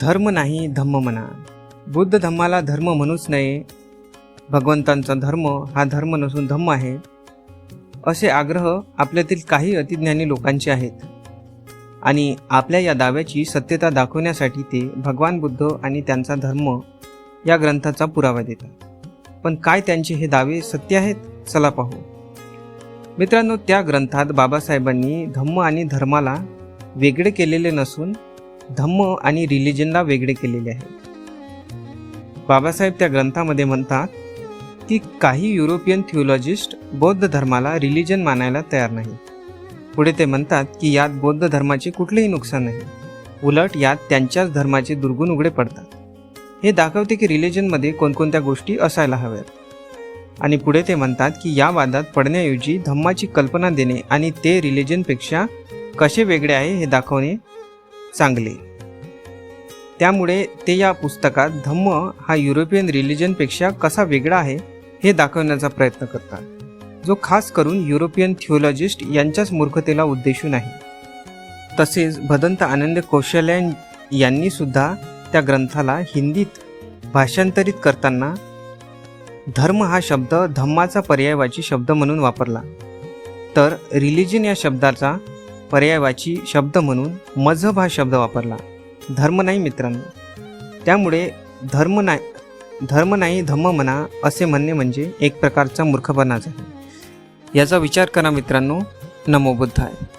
धर्म नाही धम्म म्हणा. बुद्ध धम्माला धर्म म्हणूच नये भगवंतांचा धर्म हा धर्म नसून धम्म आहे. असे आग्रह आपल्यातील काही अतिज्ञानी लोकांचे आहेत. आणि आपल्या या दाव्याची सत्यता दाखवण्यासाठी ते भगवान बुद्ध आणि त्यांचा धर्म या ग्रंथाचा पुरावा देतात. पण काय त्यांचे हे दावे सत्य आहेत? चला पाहू. मित्रांनो त्या ग्रंथात बाबासाहेबांनी धम्म आणि धर्माला वेगळे केलेले नसून धम्म आणि रिलिजनला वेगळे केलेले आहे. बाबासाहेब त्या ग्रंथामध्ये म्हणतात की काही युरोपियन थिओलॉजिस्ट बौद्ध धर्माला रिलिजन मानायला तयार नाही. पुढे ते म्हणतात की यात बौद्ध धर्माचे कुठलेही नुकसान नाही. उलट यात त्यांच्याच धर्माचे दुर्गुण उघडे पडतात. हे दाखवते की रिलिजनमध्ये कोणकोणत्या गोष्टी असायला हव्यात. आणि पुढे ते म्हणतात की या वादात पडण्याऐवजी धम्माची कल्पना देणे आणि ते रिलिजनपेक्षा कसे वेगळे आहे हे दाखवणे चांगले. त्यामुळे ते या पुस्तकात धम्म हा युरोपियन रिलिजनपेक्षा कसा वेगळा आहे हे दाखवण्याचा प्रयत्न करतात. जो खास करून युरोपियन थिओलॉजिस्ट यांच्याच मूर्खतेला उद्देशून आहे तसेच भदंत आनंद कौशल्यान यांनी सुद्धा त्या ग्रंथाला हिंदीत भाषांतरित करताना धर्म हा शब्द धम्माचा पर्यायवाची शब्द म्हणून वापरला. तर रिलिजन या शब्दाचा पर्यायवाची शब्द म्हणून मजहब हा शब्द वापरला. धर्म नाही मित्रांनो. त्यामुळे धर्म नाही धर्म नाही धम्म म्हणा असे म्हणणे म्हणजे एक प्रकारचा मूर्खपणाच आहे याचा विचार करा मित्रांनो. नमोबुद्ध आहे